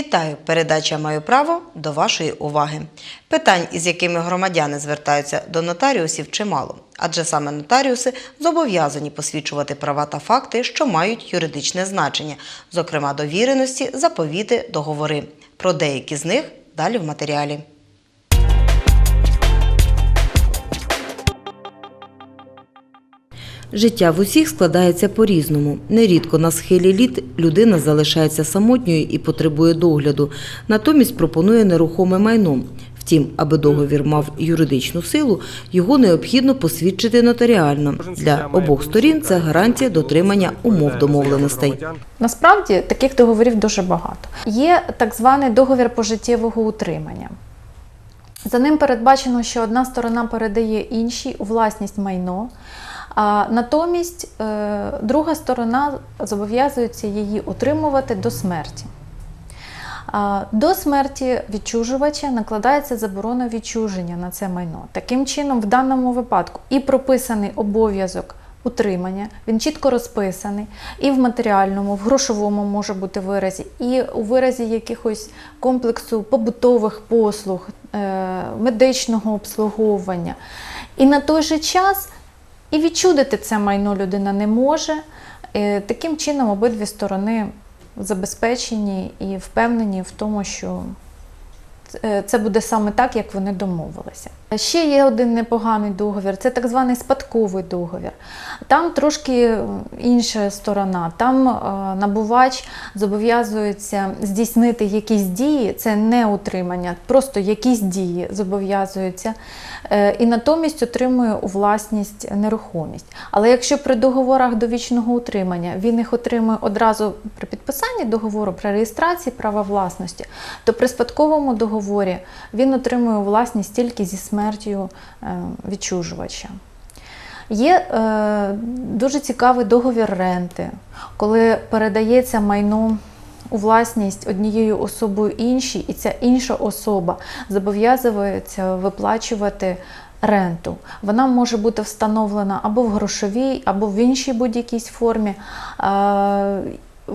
Вітаю! Передача Маю право до вашої уваги. Питань, із якими громадяни звертаються до нотаріусів, чимало, адже саме нотаріуси зобов'язані посвідчувати права та факти, що мають юридичне значення, зокрема довіреності, заповіти, договори. Про деякі з них далі в матеріалі. Життя в усіх складається по-різному. Нерідко на схилі літ людина залишається самотньою і потребує догляду, натомість пропонує нерухоме майно. Втім, аби договір мав юридичну силу, його необхідно посвідчити нотаріально. Для обох сторін це гарантія дотримання умов домовленостей. Насправді таких договорів дуже багато. Є так званий договір пожиттєвого утримання. За ним передбачено, що одна сторона передає іншій у власність майно, а натомість е, друга сторона зобов'язується її утримувати до смерті. До смерті відчужувача накладається заборона відчуження на це майно. Таким чином, в даному випадку і прописаний обов'язок утримання, він чітко розписаний, і в матеріальному, в грошовому може бути виразі, і у виразі якихось комплексу побутових послуг, е, медичного обслуговування. І на той же час і відчудити це майно людина не може. Е, Таким чином обидві сторони забезпечені і впевнені в тому, що е, це буде саме так, як вони домовилися. Ще є один непоганий договір, це так званий спадковий договір. Там трошки інша сторона. Там е, набувач зобов'язується здійснити якісь дії, це не утримання, просто якісь дії зобов'язуються, е, і натомість отримує у власність нерухомість. Але якщо при договорах довічного утримання він їх отримує одразу при підписанні договору при реєстрації права власності, то при спадковому договорі він отримує у власність тільки зі смертю е, відчужувача. Є е, дуже цікавий договір ренти, коли передається майно у власність однією особою іншій, і ця інша особа зобов'язується виплачувати ренту. Вона може бути встановлена або в грошовій, або в іншій будь-якій формі. Е,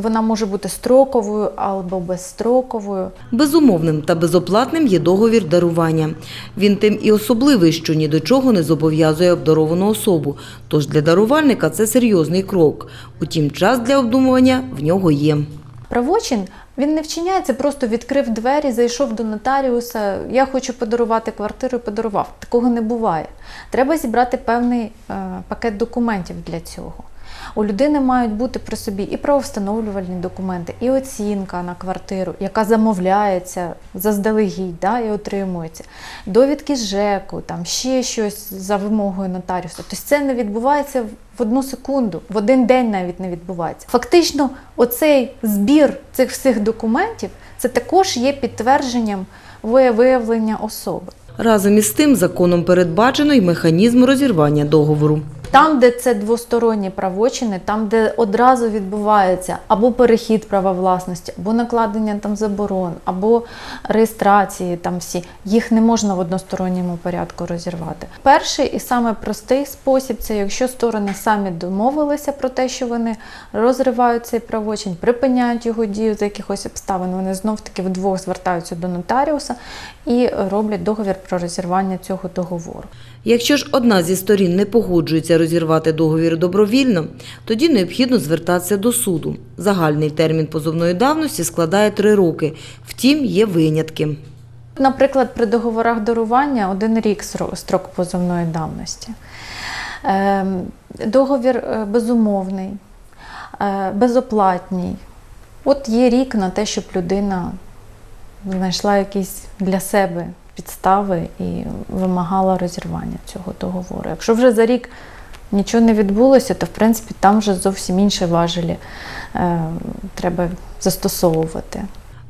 вона може бути строковою або безстроковою. Безумовним та безоплатним є договір дарування. Він тим і особливий, що ні до чого не зобов'язує обдаровану особу. Тож для дарувальника це серйозний крок. Утім, час для обдумування в нього є. Правочин він не вчиняється, просто відкрив двері, зайшов до нотаріуса. Я хочу подарувати квартиру подарував. Такого не буває. Треба зібрати певний е, пакет документів для цього. У людини мають бути при собі і правовстановлювальні документи, і оцінка на квартиру, яка замовляється заздалегідь да, і отримується, довідки ЖЕКу, там ще щось за вимогою нотаріуса. Тобто це не відбувається в одну секунду, в один день навіть не відбувається. Фактично, оцей збір цих всіх документів це також є підтвердженням виявлення особи. Разом із тим законом передбачено й механізм розірвання договору. Там, де це двосторонні правочини, там, де одразу відбувається або перехід права власності, або накладення там заборон, або реєстрації, там всі їх не можна в односторонньому порядку розірвати. Перший і саме простий спосіб це якщо сторони самі домовилися про те, що вони розривають цей правочин, припиняють його дію за якихось обставин. Вони знов таки вдвох звертаються до нотаріуса і роблять договір про розірвання цього договору. Якщо ж одна зі сторін не погоджується розірвати договір добровільно, тоді необхідно звертатися до суду. Загальний термін позовної давності складає три роки. Втім, є винятки. Наприклад, при договорах дарування один рік строк позовної давності. Ем, Договір е, безумовний, е, безоплатний. От є рік на те, щоб людина знайшла якісь для себе підстави і вимагала розірвання цього договору. Якщо вже за рік нічого не відбулося, то в принципі там вже зовсім інші важелі е, треба застосовувати.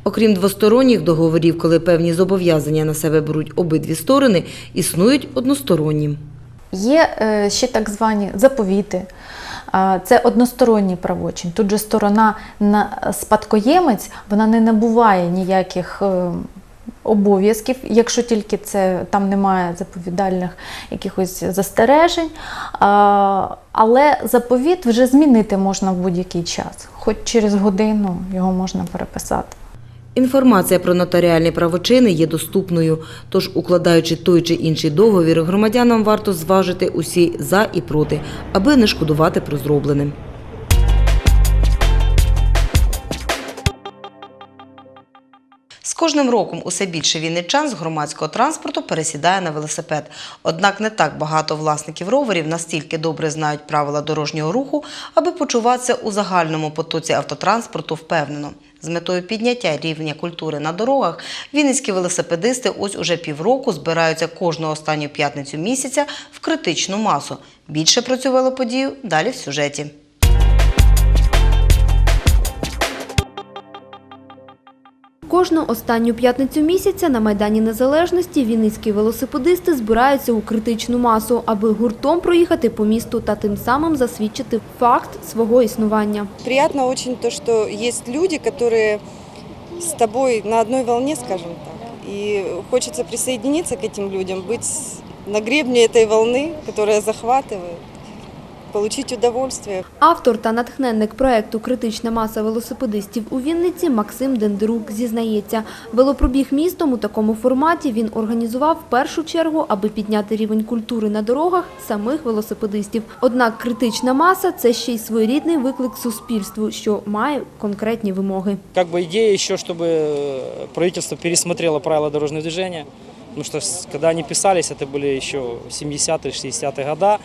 Окрім двосторонніх договорів, коли певні зобов'язання на себе беруть обидві сторони, існують односторонні. Є е, ще так звані заповіти. Це односторонній правочин. Тут же сторона на спадкоємець вона не набуває ніяких е, обов'язків, якщо тільки це там немає заповідальних якихось застережень. Але заповіт вже змінити можна в будь-який час, хоч через годину його можна переписати. Інформація про нотаріальні правочини є доступною, тож, укладаючи той чи інший договір, громадянам варто зважити усі за і проти, аби не шкодувати про зроблене. Кожним роком усе більше вінничан з громадського транспорту пересідає на велосипед. Однак не так багато власників роверів настільки добре знають правила дорожнього руху, аби почуватися у загальному потоці автотранспорту впевнено. З метою підняття рівня культури на дорогах вінницькі велосипедисти ось уже півроку збираються кожну останню п'ятницю місяця в критичну масу. Більше про цю велоподію далі в сюжеті. Кожну останню п'ятницю місяця на Майдані Незалежності вінницькі велосипедисти збираються у критичну масу, аби гуртом проїхати по місту та тим самим засвідчити факт свого існування. Приятно очень то, что есть люди, которые с тобой на одной волне, скажем так. И хочется присоединиться к этим людям, быть на гребне этой волны, которая захватывает, получить удовольствие. Автор та натхненник проекту Критична маса велосипедистів у Вінниці Максим Дендрук зізнається, велопробіг містом у такому форматі він організував в першу чергу, аби підняти рівень культури на дорогах самих велосипедистів. Однак критична маса це ще й своєрідний виклик суспільству, що має конкретні вимоги. Как бы идея еще, чтобы э, правительство пересмотрело правила дорожного движения. Потому что с- когда они писались, это были еще 70-е, 60-е года.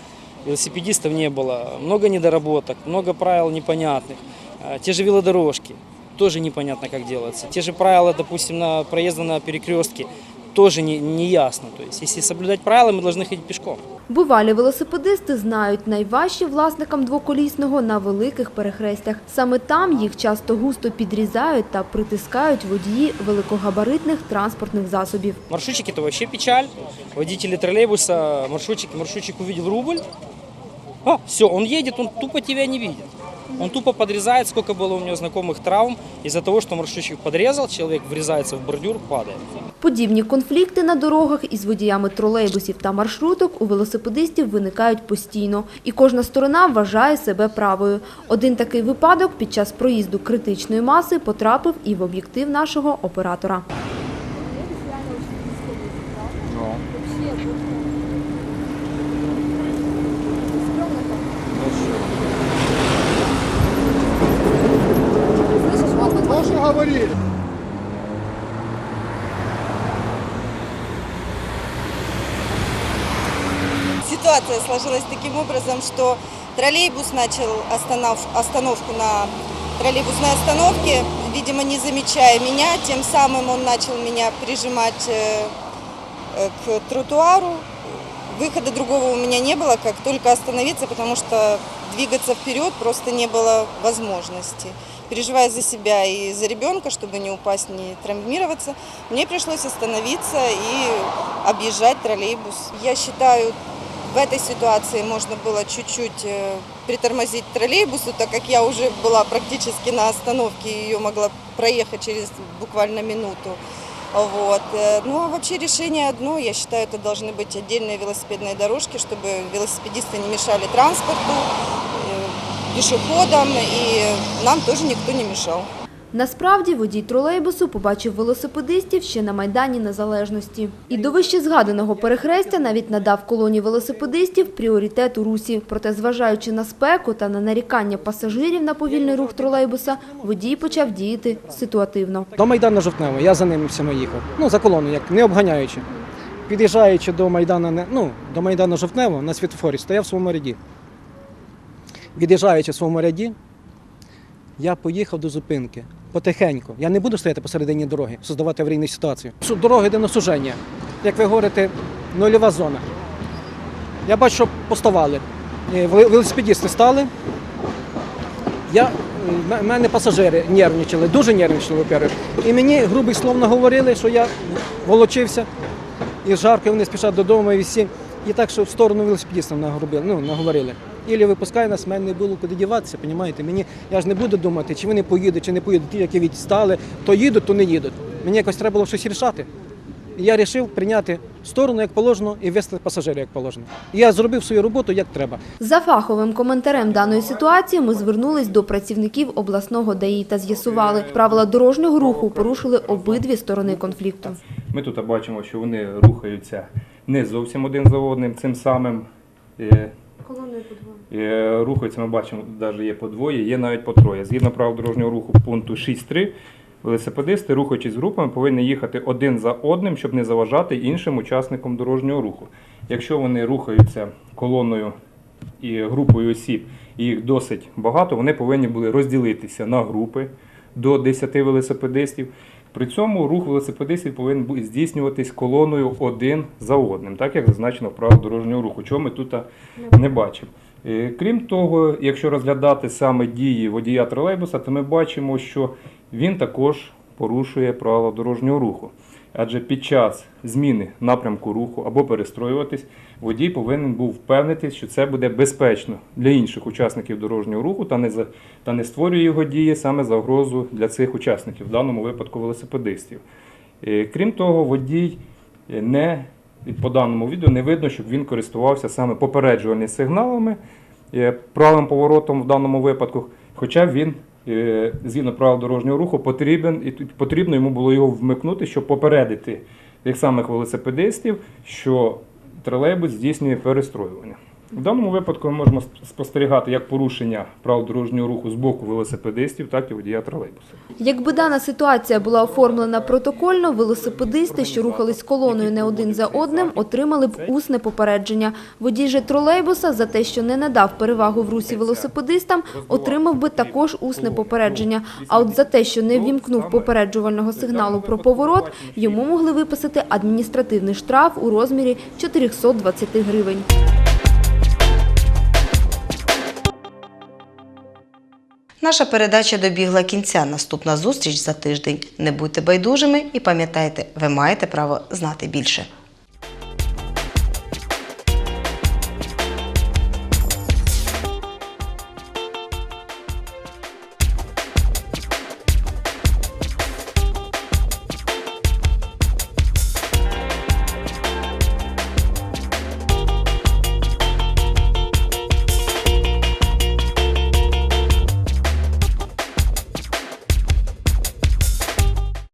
Велосипедистов не было. Много недоработок, много правил непонятных. Э, Те же велодорожки, тоже непонятно, как делается. Те же правила, допустим, на проезда на перекрестке, тоже не, не ясно. То есть, если соблюдать правила, мы должны ходить пешком. Бувалі велосипедисти знають найважчі власникам двоколісного на великих перехрестях. Саме там їх часто густо підрізають та притискають водії великогабаритних транспортних засобів. Маршрутчики это вообще печаль. Водители троллейбуса, маршрутчик, маршрутчик увидел рубль. а, все, он едет, он тупо тебя не видит. Он тупо подрезает, сколько было у него знакомых травм из-за того, что маршрутчик подрезал, человек врезается в бордюр, падает. Подібні конфлікти на дорогах із водіями тролейбусів та маршруток у велосипедистів виникають постійно, і кожна сторона вважає себе правою. Один такий випадок під час проїзду критичної маси потрапив і в об'єктив нашого оператора. Ситуация сложилась таким образом, что троллейбус начал останов- остановку на троллейбусной остановке, видимо, не замечая меня, тем самым он начал меня прижимать э, э, к тротуару. Выхода другого у меня не было, как только остановиться, потому что двигаться вперед просто не было возможности. Переживая за себя и за ребенка, чтобы не упасть, не травмироваться, мне пришлось остановиться и объезжать троллейбус. Я считаю, в этой ситуации можно было чуть-чуть э, притормозить троллейбусу, так как я уже была практически на остановке, и ее могла проехать через буквально минуту. Вот. э, Ну а вообще решение одно, я считаю, это должны быть отдельные велосипедные дорожки, чтобы велосипедисты не мешали транспорту, э, пешеходам, и нам тоже никто не мешал. Насправді водій тролейбусу побачив велосипедистів ще на Майдані Незалежності. І до вище згаданого перехрестя навіть надав колоні велосипедистів пріоритет у русі. Проте, зважаючи на спеку та на нарікання пасажирів на повільний рух тролейбуса, водій почав діяти ситуативно. До Майдану Жовтневого я за ним всіма їхав. Ну, за колону, як не обганяючи. Під'їжджаючи до Майдану, не- ну, до Майдану Жовтневого на світофорі, стояв в своєму ряді. Від'їжджаючи в своєму ряді, я поїхав до зупинки. Потихеньку. Я не буду стояти посередині дороги, создавати аварійну ситуацію. Су- Дороги на суження. Як ви говорите, нульова зона. Я бачу, що поставали. Е, Велосипедісти стали. Я, в мене пасажири нервничали, дуже нервничали, во-первых. І мені грубих слов наговорили, що я волочився і жарко, вони спішать додому і всі. І так, що в сторону велосипедистів нагрубили, ну, наговорили. Ілі випускай нас, в мене не було куди діватися, розумієте? Мені, я ж не буду думати, чи вони поїдуть, чи не поїдуть. Ті, які відстали, то їдуть, то не їдуть. Мені якось треба було щось рішати. І я вирішив прийняти сторону як положено і вести пасажирів як положено. І я зробив свою роботу як треба. За фаховим коментарем даної ситуації ми звернулись до працівників обласного ДАІ та з'ясували, правила дорожнього руху порушили обидві сторони конфлікту. Ми тут бачимо, що вони рухаються не зовсім один за одним, цим самим. Е, е, Рухаються, ми бачимо, навіть є по двоє, є навіть по троє. Згідно правил дорожнього руху пункту 6.3, велосипедисти, рухаючись групами, повинні їхати один за одним, щоб не заважати іншим учасникам дорожнього руху. Якщо вони рухаються колоною і групою осіб, і їх досить багато, вони повинні були розділитися на групи до 10 велосипедистів. При цьому рух велосипедистів повинен здійснюватись колоною один за одним, так як зазначено в правилах дорожнього руху, чого ми тут не бачимо. Е, Крім того, якщо розглядати саме дії водія тролейбуса, то ми бачимо, що він також порушує правила дорожнього руху. Адже під час зміни напрямку руху або перестроюватись, водій повинен був впевнитись, що це буде безпечно для інших учасників дорожнього руху та не, за, та не створює його дії саме загрозу для цих учасників, в даному випадку велосипедистів. Е, Крім того, водій е, не по даному відео не видно, щоб він користувався саме попереджувальними сигналами, е, правим поворотом в даному випадку, хоча він. Е, Згідно правил дорожнього руху потрібен і потрібно йому було його вмикнути, щоб попередити тих самих велосипедистів, що тролейбус здійснює перестроювання. В даному випадку ми можемо спостерігати як порушення правил дорожнього руху з боку велосипедистів, так і водія тролейбуса. Якби дана ситуація була оформлена протокольно, велосипедисти, що рухались колоною не один за одним, отримали б усне попередження. Водій же тролейбуса за те, що не надав перевагу в русі велосипедистам, отримав би також усне попередження. А от за те, що не ввімкнув попереджувального сигналу про поворот, йому могли виписати адміністративний штраф у розмірі 420 гривень. Наша передача добігла кінця. Наступна зустріч за тиждень. Не будьте байдужими і пам'ятайте, ви маєте право знати більше.